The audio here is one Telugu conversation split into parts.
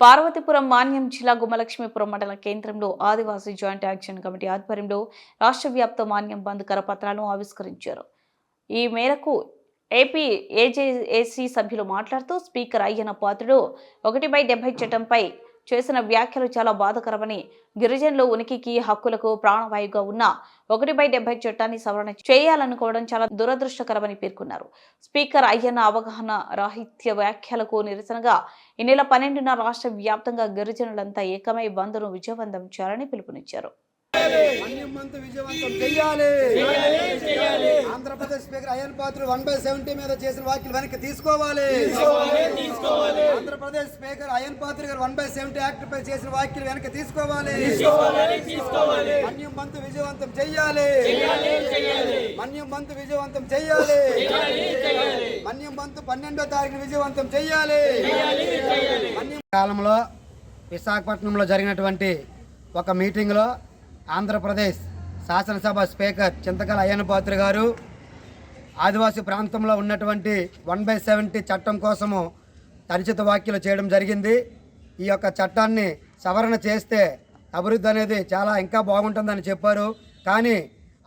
పార్వతీపురం మాన్యం జిల్లా గుమ్మలక్ష్మీపురం మండల కేంద్రంలో ఆదివాసీ జాయింట్ యాక్షన్ కమిటీ ఆధ్వర్యంలో రాష్ట్ర వ్యాప్త మాన్యం బంద్ కరపత్రాలను ఆవిష్కరించారు. ఈ మేరకు ఏపీ ఏజేఏసీ సభ్యులు మాట్లాడుతూ స్పీకర్ అయ్యన పాత్రుడు ఒకటి బై డెబ్బై చట్టంపై చేసిన వ్యాఖ్యలు చాలా బాధకరమని గిరిజనులు ఉనికికి హక్కులకు ప్రాణవాయువుగా ఉన్న ఒకటి బై డెబ్బై చట్టాన్ని సవరణ చేయాలనుకోవడం చాలా దురదృష్టకరమని పేర్కొన్నారు. స్పీకర్ అయ్యన్న అవగాహన రాహిత్య వ్యాఖ్యలకు నిరసనగా ఈ నెల పన్నెండున రాష్ట్ర వ్యాప్తంగా గిరిజనులంతా ఏకమై బంద్ను విజయవంతం చేయాలని పిలుపునిచ్చారు. అన్యమంత విజయవంతం చెయ్యాలి ఆంధ్రప్రదేశ్ స్పీకర్ అయ్యన్ పాత్ర వన్ బై సెవెంటీ మీద చేసిన వ్యాఖ్యలు వెనక్కి తీసుకోవాలి. Andhra Pradesh speaker Ayyan Patra garu one by seventy act పై చేసిన వ్యాఖ్యలు వెనక్కి తీసుకోవాలి. మన్యం బంతు విజయవంతం చెయ్యాలి మన్యం బంతు విజయవంతం చెయ్యాలి మన్యం బంతు పన్నెండో తారీఖున విజయవంతం మన్యం కాలంలో విశాఖపట్నంలో జరిగినటువంటి ఒక మీటింగ్లో ఆంధ్రప్రదేశ్ శాసనసభ స్పీకర్ చింతకల అయ్యన్న గారు ఆదివాసీ ప్రాంతంలో ఉన్నటువంటి వన్ బై సెవెంటీ చట్టం కోసము తరిచిత వ్యాఖ్యలు చేయడం జరిగింది. ఈ యొక్క చట్టాన్ని సవరణ చేస్తే అభివృద్ధి అనేది చాలా ఇంకా బాగుంటుందని చెప్పారు. కానీ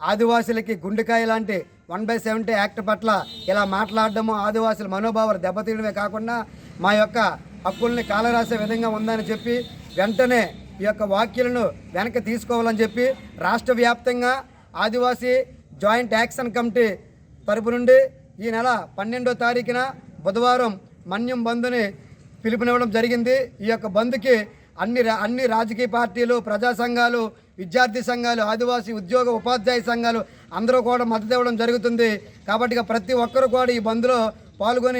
ఆదివాసులకి గుండెకాయ లాంటి వన్ బై సెవెంటీ యాక్ట్ పట్ల ఇలా మాట్లాడడము ఆదివాసుల మనోభావాలు దెబ్బతీయడమే కాకుండా మా యొక్క హక్కుల్ని కాలరాసే విధంగా ఉందని చెప్పి వెంటనే ఈ యొక్క వ్యాఖ్యలను వెనక్కి తీసుకోవాలని చెప్పి రాష్ట్ర వ్యాప్తంగా ఆదివాసీ జాయింట్ యాక్షన్ కమిటీ తరపు నుండి ఈ నెల పన్నెండో తారీఖున బుధవారం మన్యం బంద్ని పిలుపునివ్వడం జరిగింది. ఈ యొక్క బంద్కి అన్ని అన్ని రాజకీయ పార్టీలు ప్రజా సంఘాలు విద్యార్థి సంఘాలు ఆదివాసీ ఉద్యోగ ఉపాధ్యాయ సంఘాలు అందరూ కూడా మద్దతు ఇవ్వడం జరుగుతుంది. కాబట్టి ప్రతి ఒక్కరు కూడా ఈ బంద్లో పాల్గొని